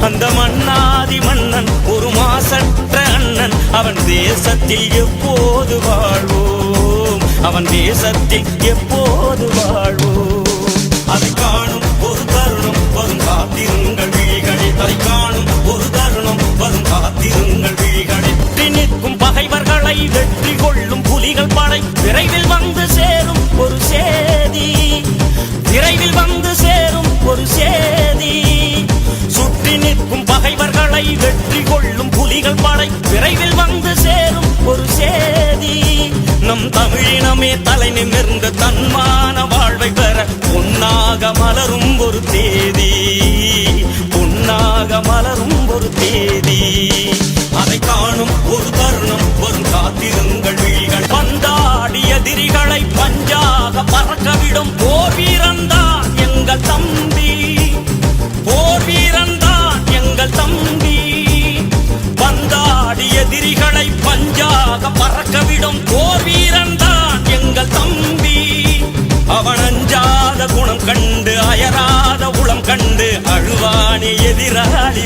அந்த மன்னாதி மன்னன் ஒரு மாசற்ற அண்ணன். அவன் தேசத்தில் எப்போது வாழ்வோம்? அவன் தேசத்தில் எப்போது வாழ்வோம்? அதை காணும் ஒரு தருணம் வரும் காத்திருங்கள் விழிகளை அதை காணும் ஒரு தருணம் வரும் காத்திருங்கள் விழிகளை நிற்கும் பகைவர்களை வெற்றி கொள்ளும் புலிகள் படை. விரைவில் வந்து சேரும் ஒரு சேதி. விரைவில் வந்து படை வெற்றி கொள்ளும் புலிகள் படை விரைவில் வந்து சேரும் ஒரு சேதி. நம் தமிழினமே தலை நிமிர்ந்து தன்மான வாழ்வை பெற பொன்னாக மலரும் ஒரு தேதி. கண்டு அயராத உளம் கண்டு அழுவானி எதிராளி